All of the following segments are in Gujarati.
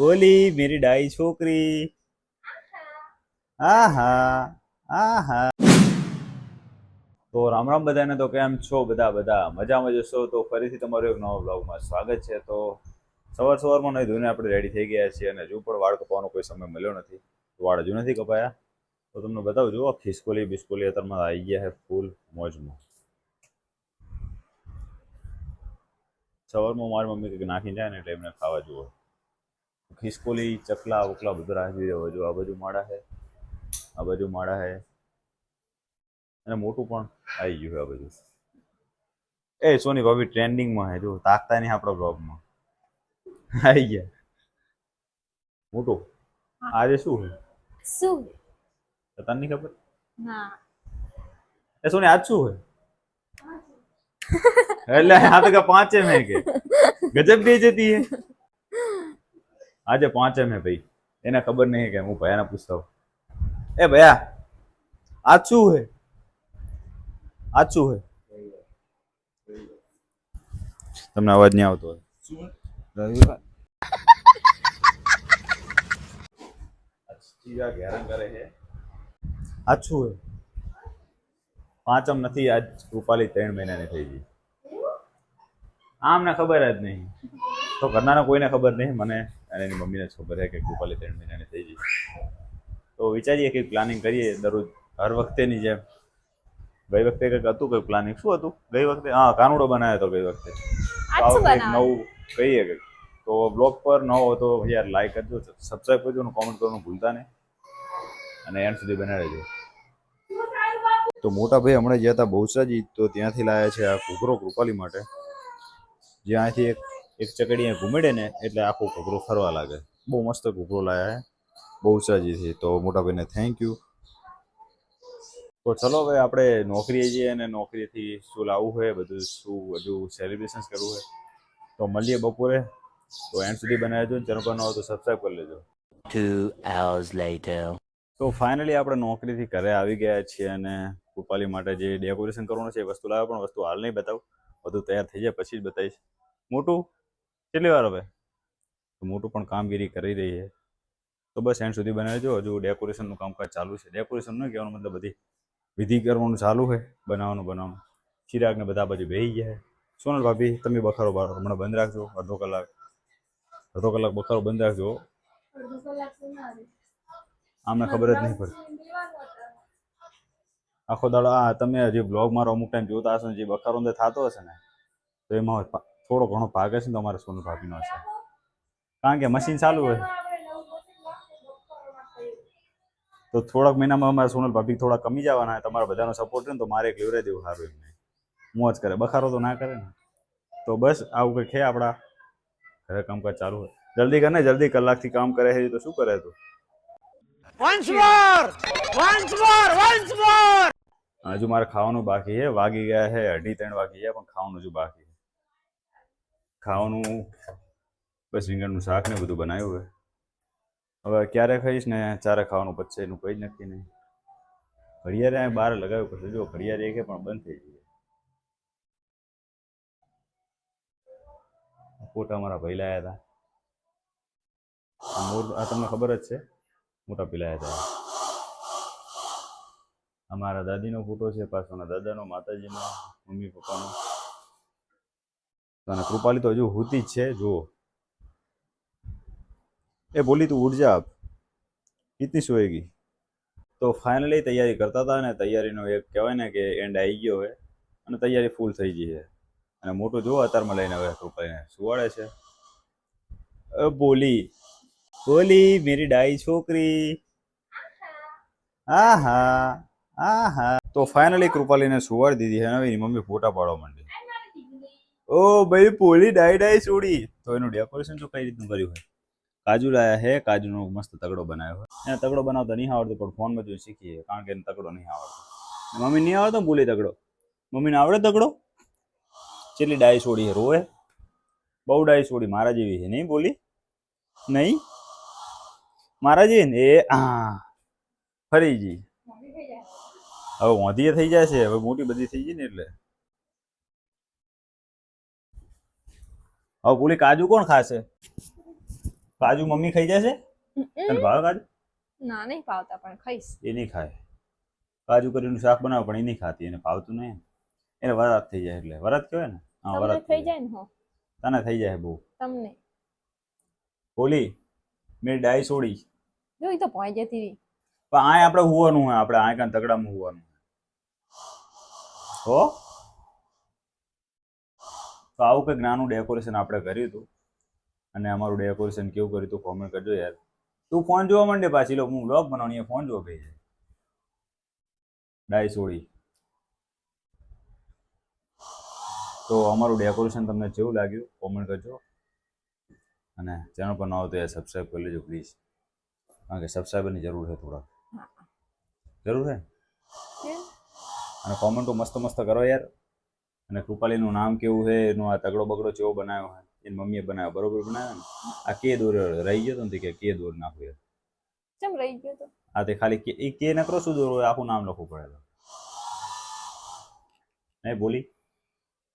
બોલી, મેરી ડાઈ છોકરી. આહા આહા તો રામ રામ બધાને, તો કેમ છો બધા? બધા મજામાં જશો તો ફરીથી તમારું એક નવો બ્લોગમાં સ્વાગત છે. તો સવાર સવારમાં નહીં ધોઈને આપણે રેડી થઈ ગયા છીએ અને હજુ પણ વાળ કપાવાનો કોઈ સમય મળ્યો નથી. વાળ હજુ નથી કપાયા. તો તમને બતાવું, જુઓ, ખિસકોલી બિસ્કોલી અત્યારમાં આવી ગયા છે ફૂલ મોજમાં. સવારમાં મારી મમ્મી કંઈક નાખી જાય ને એટલે એમને ખાવા જુઓ. ખિસકોલી ચકલા વકલા બધું રાખી દેવો જો આ બાજુ માળા છે આ બાજુ માળા છે. અને મોટું પણ આવી ગયું છે આ બાજુ. એ સોની ભાભી ટ્રેન્ડિંગમાં છે. જો તાકતા નહીં આપણા બ્લોગમાં આવી ગયા. મોટું. આજે શું છે? શું? તને નહીં ખબર? ના એ સોની આજ શું છે? એટલે આ તો કે પાંચે મેં કે. ગજબ બેજતી હે આજે પાંચે મેં ભાઈ. એને ખબર નહીં કે હું ભયાને પૂછતો. એ ભયા આછું હે? આજ હે? તમને અવાજ નહીં આવતો રવિવાર કરે છે આજ હે? પાંચમ નથી, આજ રૂપાલી ત્રણ મહિનાની થઈ ગઈ. આમને ખબર જ નહીં. તો ઘરનાને કોઈને ખબર નહીં, મને અને એની મમ્મીને જ ખબર છે કે ગોપાલી ત્રણ મહિનાની થઈ ગઈ. તો વિચારીએ કંઈક પ્લાનિંગ કરીએ દરરોજ. હર વખતેની જેમ. ગઈ વખતે કંઈક હતું કંઈક પ્લાનિંગ શું હતું? ગઈ વખતે? હા કાનુડો બનાવ્યો હતો ગઈ વખતે? નવું કહીએ કંઈક. તો બ્લોગ પર ન હો તો યાર લાઈક કરજો સબસ્ક્રાઈબ કરજો અને કોમેન્ટ કરવાનું ભૂલતા નહીં. અને એન્ડ સુધી બનાવી દેજો. તો મોટા ભાઈ હમણાં ગયા હતા બહુચરાજી તો ત્યાંથી લાયા છે આ ઘૂઘરો કૃપાલી માટે. જ્યાંથી એક એક ચકડી ઘૂમેડે ને એટલે આખો ઘૂઘરો ફરવા લાગે. બહુ મસ્ત ઘૂઘરો લાયા બહુ સાજીથી તો મોટાભાઈને થેન્ક યુ તો ચલો હવે આપણે નોકરીએ જઈએ અને નોકરીથી શું લાવવું હોય બધું શું હજુ સેલિબ્રેશન કરવું હોય તો મળીએ બપોરે. તો એન્ડ સુધી બનાવી દેજો ચેનલ પર ન હોય તો સબસ્ક્રાઈબ કરી લેજો. Two hours later. તો ફાઇનલી આપણે નોકરીથી ઘરે આવી ગયા છીએ અને કૃપાલી માટે જે ડેકોરેશન કરવાનું છે એ વસ્તુ લાવ્યા પણ વસ્તુ હાલ નહીં બતાવું. બધું તૈયાર થઈ જાય પછી જ બતાવીશ. મોટું કેટલી વાર હવે? મોટું પણ કામગીરી કરી રહી છે. તો બસ એન્ડ સુધી બનાવજો હજુ ડેકોરેશનનું કામકાજ ચાલુ છે. ડેકોરેશન ન કહેવાનું મતલબ બધી વિધિ કરવાનું ચાલુ છે. બનાવવાનું બનાવવાનું. ચિરાગને બધા બાજુ બેહી ગયા સોનલ ભાભી, તમે બખારો બાર હમણાં બંધ રાખજો. અડધો કલાક અડધો કલાક બખારો બંધ રાખજો. આમને ખબર જ નહીં પડતી આખો દાડો આ તમે હજી બ્લોગ મારો અમુક ટાઈમ જોતા હશો ને, જે બખારો અંદર થતો હશે ને, તો એમાં થોડો ઘણો ભાગ હશે ને તો અમારે સોનલ ભાભીનો હશે. કારણ કે મશીન ચાલુ હોય. તો થોડાક મહિનામાં અમારે સોનલ ભાભી થોડા કમી જવાના તમારા બધાનો સપોર્ટ ને તો મારે એક લેવરાય દેવું સારું એમને મોજ કરે. બખારો તો ના કરે ને. તો બસ આવું કંઈક છે આપણા ઘરે કામકાજ ચાલુ હોય. જલ્દી કરે ને જલ્દી કલાકથી કામ કરે છે તો શું કરે તું? હજુ મારે ખાવાનું બાકી છે. વાગી ગયા છે અઢી ત્રણ વાગી ગયા પણ ખાવાનું હજુ બાકી ખાવાનું, બસ રીંગણનું શાક ને બધું બનાવ્યું હોય હવે ક્યારે ખાઈશ ને ચારે ખાવાનું પચશે એનું કંઈ જ નક્કી નહીં. ઘડિયાળે અહીં બહાર લગાવ્યું પડશે જો ઘડિયાળ એકે પણ બંધ થઈ ગઈ ફોટા મારા ભાઈ લાયા હતા. મોર આ તમને ખબર જ છે? મોટા પીલાયા હતા. અમારા દાદીનો ફોટો છે પાછળના દાદાનો, માતાજીનો, મમ્મી પપ્પાનો. અને કૃપાલી તો હજુ હોતી જ છે, જુઓ. એ બોલી તું, ઊર્જા આપ. કિતની સોએગી? તો ફાઇનલી તૈયારી કરતા હતા ને તૈયારીનો એક કહેવાય ને કે એન્ડ આવી ગયો હોય અને તૈયારી ફૂલ થઈ ગઈ છે. અને મોટું જોવો અત્યારમાં લઈને હવે કૃપાલીને સુવાડે છે. બોલી. બોલી, મેરી ડાઈ છોકરી. હા હા હા હા તો ફાઇનલી કૃપાલીને સુવાડી દીધી અને એની મમ્મી ફોટા પાડવા માંડી. ઓ ભાઈ પોલી ડાઈ ડાઈ છોડી. તો એનું ડેકોરેશન તો કઈ રીતનું કર્યું હોય? કાજુ લાયા હે કાજુનો મસ્ત તગડો બનાવ્યો હોય એને તગડો બનાવતા નહીં આવડતો પણ ફોનમાં જોઈ શીખીએ કારણ કે એને તગડો નહીં આવડતો. મમ્મી નહીં આવડતો બોલી તગડો? મમ્મીને આવડે તગડો? ચેટલી ડાઈ છોડી રોવે બહુ ડાઈ છોડી મારા જેવી છે નહીં બોલી નહીં? મારા જેવી ને? એ હા ફરી જી હવે વાંધીએ થઈ જાય છે હવે મોટી બધી થઈ ગઈ ને એટલે. હવે પૂરી કાજુ કોણ ખાશે? કાજુ મમ્મી ખાઈ જશે? તને ભાવે કાજુ? ના નહીં ભાવતા પણ ખાઈશ. એ નહીં ખાય. કાજુ કરીનું શાક બનાવે પણ એ નહીં ખાતી એને ભાવતું નહીં એને વરાત થઈ જાય એટલે. વરાત કહેવાય ને? હા વરાત થઈ જાય ને હો? તને થઈ જાય બહુ. તમને. બોલી મેં ડાઈ છોડી એ તો પોઈ જતી રહી. પણ આય આપણે હોવાનું હોય આપણે આય કાન તગડામાં હોવાનું હો? તો આવું કંઈક નાનું ડેકોરેશન આપણે કર્યું હતું. અને અમારું ડેકોરેશન કેવું કર્યું હતું કોમેન્ટ કરજો યાર. તું ફોન જોવા માંડે પાછી લો હું બ્લોગ બનાવવાની ફોન જોવા ભાઈ છે ડાય છોડી તો અમારું ડેકોરેશન તમને કેવું લાગ્યું કોમેન્ટ કરજો. અને ચેનલ પર ન હોય તો યાર સબસ્ક્રાઈબ કરી લેજો પ્લીઝ કારણ કે સબસ્ક્રાઈબરની જરૂર છે થોડા જરૂર છે? અને કોમેન્ટો મસ્ત મસ્ત કરો યાર. અને કૃપાલીનું નામ કેવું છે? એનો આ તગડો બગડો ચેવો બનાવ્યો હોય એની મમ્મીએ બનાવ્યો. બરોબર બનાવ્યો ને? આ કે દોર રહી ગયો તો ને કે કે દોર નાખો યાર. કેમ રહી ગયો તો? આ તે ખાલી કે એ કે નકરો શું દોર આખું નામ લખવું પડે તો. નહીં બોલી.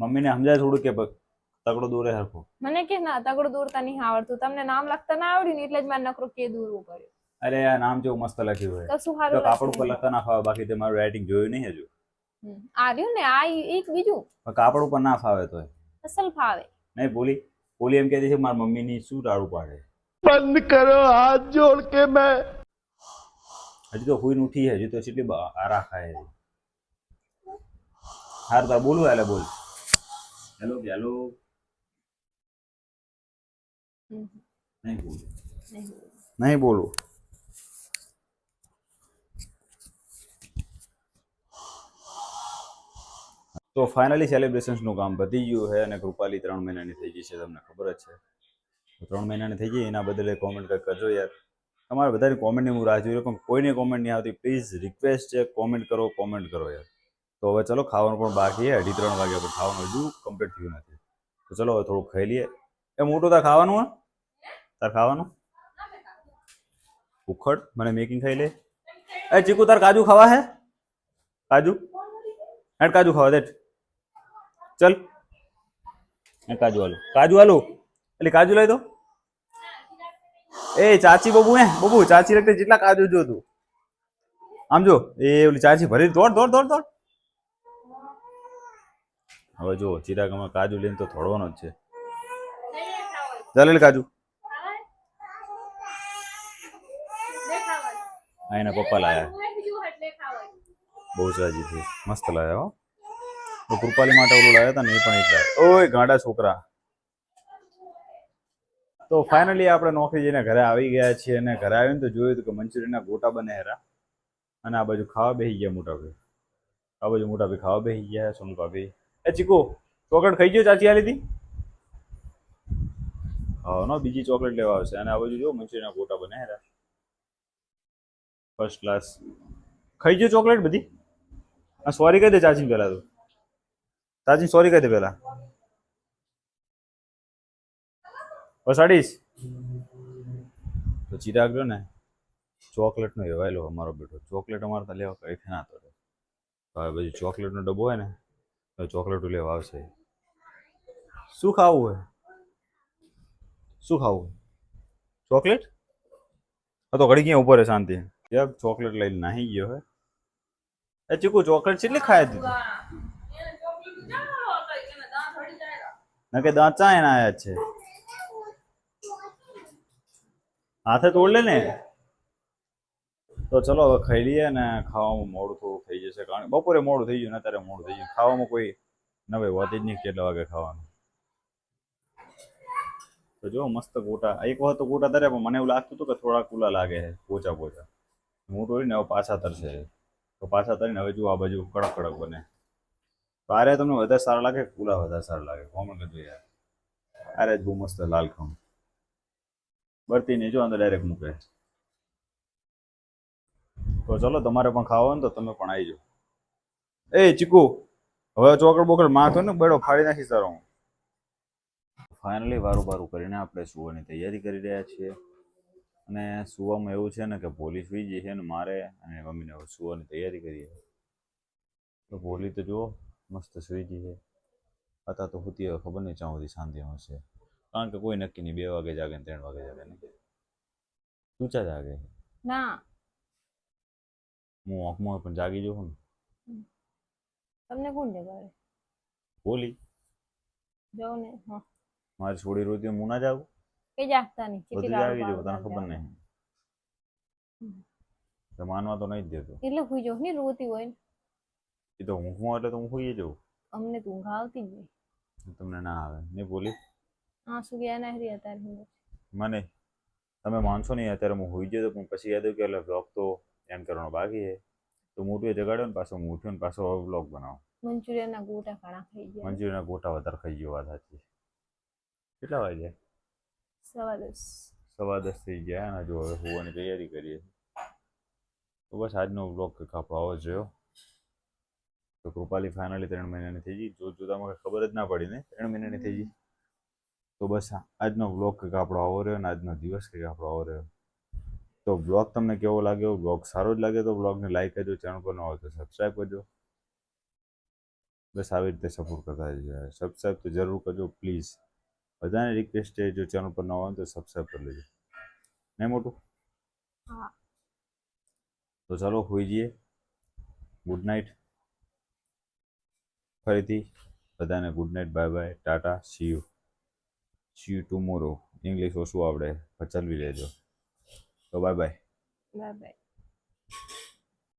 મમ્મીને સમજાય થોડું કે તગડો દોરે હરખો. મને કે ના તગડો દોરતા નહીં આવડતું. તમને નામ લખતા ના આવડ્યું એટલે જ મારે નકરો કે દોરવું પડ્યું. અરે આ નામ જેવું મસ્ત લખ્યું હોય તો કાપડ ઉપર લખતા નાખવા બાકી તે મારું રાઇટિંગ જોયું નહીં હજુ. આ રહ્યું ને આ એક બીજું? કાપડ ઉપર ના ફાવે તો અસલ ફાવે. નહીં બોલી બોલી એમ કહેતી છે મારા મમ્મી ની શું રાડું પાડે? બંધ કરો હાથ જોડ કે મેં. હજી તો હુઈ ઉઠી હજી તો કેટલી આરા ખાય હાર તાર બોલું એટલે બોલ. Hello hello. નહીં બોલું. નહીં બોલું. તો ફાઇનલી સેલિબ્રેશન્સનું કામ વધી ગયું છે અને કૃપાલી ત્રણ મહિનાની થઈ ગઈ છે, તમને ખબર જ છે. ત્રણ મહિનાની થઈ ગઈ, એના બદલે કોમેન્ટ કંઈક કરજો યાર. તમારે બધાની કોમેન્ટની હું રાહ જોઈ રહ્યો, પણ કોઈને કોમેન્ટ નહીં આવતી. પ્લીઝ રિક્વેસ્ટ છે કોમેન્ટ કરો કોમેન્ટ કરો યાર. તો હવે ચલો, ખાવાનું પણ બાકી છે, અઢી ત્રણ વાગ્યા પણ ખાવાનું હજુ કમ્પ્લીટ થયું નથી. તો ચલો, હવે થોડુંક ખાઈ લઈએ. એ મોટું તાર ખાવાનું હા? તાર ખાવાનું? ઉખડ, મને મેકિંગ ખાઈ લે. એ ચીકુ, તાર કાજુ ખાવા હે? કાજુ? હેડ કાજુ ખાવા દે. ચલ. એ કાજુ આલુ. કાજુ આલુ? એટલે કાજુ લઈ દો. એ ચાચી બબુ હે બબુ ચાચી રખતે જેટલા કાજુ જો તું. આમ જો એ ઓલી ચાચી ભરી દોડ દોડ દોડ દોડ. હવે જો ચિરાગમાં કાજુ લઈને તો થોડવાનો જ છે. ચાલે કાજુ. એના પપ્પા લાયા. બહુ સાજી છે. મસ્ત લાયા હો. તો કૃપાલી માટે ઓલું લાવ્યા હતા ને એ પણ એટલા ઓય, ગાંડા છોકરા. તો ફાઇનલી આપણે નોકરી જઈને ઘરે આવી ગયા છીએ અને ઘરે આવીને તો જોયું હતું કે મંચુરિયનના ગોટા બને હેરા. અને આ બાજુ ખાવા બેસી ગયા મોટા ભાઈ. આ બાજુ મોટા ભાઈ ખાવા બેસી ગયા સોનુ ભાભી એ ચીકુ, ચોકલેટ ખાઈ ગયો ચાચી આ લીધી હા, નો, બીજી ચોકલેટ લેવા આવશે. અને આ બાજુ જો મંચુરિયનના ગોટા બને હેરા. ફર્સ્ટ ક્લાસ ખાઈ ગયો ચોકલેટ બધી? આ સોરી કહી દે ચાચી પહેલાં તું. ચાચી સોરી કહી દે પહેલા વસાડીશ. તો ચિરાગ રહ્યો ને ચોકલેટનો એવાયેલો અમારો બેટો. ચોકલેટ અમારે ત્યાં લેવા કઈ ના તો હવે પછી ચોકલેટનો ડબ્બો હોય ને તો ચોકલેટો લેવા આવશે. શું ખાવું હોય? શું ખાવું ચોકલેટ? હા તો ઘડી ક્યાં ઉપર હે શાંતિ. ચોકલેટ લઈને નાહી ગયો હે. એ ચીકુ ચોકલેટ કેટલી ખાય દીધી? ના કે દાંત ચા એના આયા છે. હાથે તોડ લે ને. તો ચલો હવે ખાઈ લઈએ ને ખાવામાં મોડું થોડું થઈ જશે, કારણ બપોરે મોડું થઈ ગયું ને અત્યારે મોડું થઈ ગયું. ખાવામાં કોઈ નવે વાત જ નહીં કેટલા વાગે ખાવાનું. તો જો મસ્ત ગોટા, એક વખત તો ગોટા તરે, પણ મને એવું લાગતું હતું કે થોડા કુલા લાગે છે પોચા પોચા હું તોડીને હવે પાછા તરશે તો પાછા તરીને હવે જો આ બાજુ કડક કડક બને. તો તમને વધારે સારા લાગે કુલા વધારે સારા લાગે? કોમન કરજો યાર. અરે, બહુ મસ્ત લાલ ખમ. બરતી નહીં જો અંદર ડાયરેક્ટ મૂકે. તો ચલો, તમારે પણ ખાવા ને તો તમે પણ આવી જાઓ. એ, ચીકુ, હવે ચોકડ બોકડ માથો ને બેડો ફાડી નાખી સર હું. ફાઇનલી વારું બારું કરીને આપણે સુવાની તૈયારી કરી રહ્યા છીએ. અને સુવામાં એવું છે ને કે પોલીસ સુઈ જઈ છે ને મારે અને મમ્મીને સુવાની તૈયારી કરીએ. તો ભોલી તો જુઓ મસ્ત સુઈ ગઈ છે. અત્યારે તો હોતી હવે ખબર નહીં ચાઉથી શાંતિ હશે. કારણ કે કોઈ નક્કી નહીં બે વાગે જાગે ને ત્રણ વાગે જાગે નહીં તું ચા જાગે? ના. હું આંખમાં પણ જાગી જવું ને. તમને કોણ જગાડે? બોલી. જાઉં ને હા. મારી છોડી રોતી હું ના જાગું? કે જાગતા નહીં કેટલી જાગી જવું તને ખબર. નહીં. માનવા તો નહીં જ દેતો. એટલે હુઈ જાઉં ને રોતી હોય ને? એ તો હું હું એટલે તો હું હોઈએ જવું અમને તો ઊંઘ આવતી જ નહીં. તમને ના આવે. નહીં બોલી? શું ગયા ના હરી અત્યારે હું મને? તમે માનશો નહીં અત્યારે હું હોઈ તો પણ પછી યાદ આવ્યું કે એટલે બ્લોગ તો એમ કરવાનો બાકી છે. તો મોટું એ જગાડ્યો ને પાછો હું ઉઠ્યો ને પાછો બ્લોગ બનાવો. મંચુરિયનના ગોટા ઘણા ખાઈ ગયા. મંચુરિયનના ગોટા વધારે ખાઈ ગયો વાત સાચી કેટલા વાગે? સવા દસ. સવા દસ થઈ ગયા અને જો હવે હોવાની તૈયારી કરીએ તો બસ આજનો બ્લોગ કંઈક આપણો આવો જ રહ્યો. તો કૃપાલી ફાઇનલી ત્રણ મહિનાની થઈ ગઈ. જો જોતા મને ખબર જ ના પડી ને ત્રણ મહિનાની થઈ ગઈ. તો બસ આજનો બ્લોગ કંઈક આપણો આવો રહ્યો અને આજનો દિવસ કંઈક આપણો આવો રહ્યો. તો બ્લોગ તમને કેવો લાગ્યો? બ્લોગ સારો જ લાગે તો બ્લોગને લાઈક કરજો ચેનલ પર ન હોય તો સબસ્ક્રાઈબ કરજો. બસ આવી રીતે સપોર્ટ કરતા રહેજો. સબસ્ક્રાઈબ તો જરૂર કરજો પ્લીઝ બધાને રિક્વેસ્ટ છે જો ચેનલ પર ન હોય તો સબસ્ક્રાઈબ કરી લેજો. નહીં મોટું? હા. તો ચાલો હોઈ જઈએ. ગુડ નાઇટ ફરીથી બધાને good night bye bye tata see you see you tomorrow English ઓછું આવડે. ચલવી લેજો. તો બાય બાય બાય બાય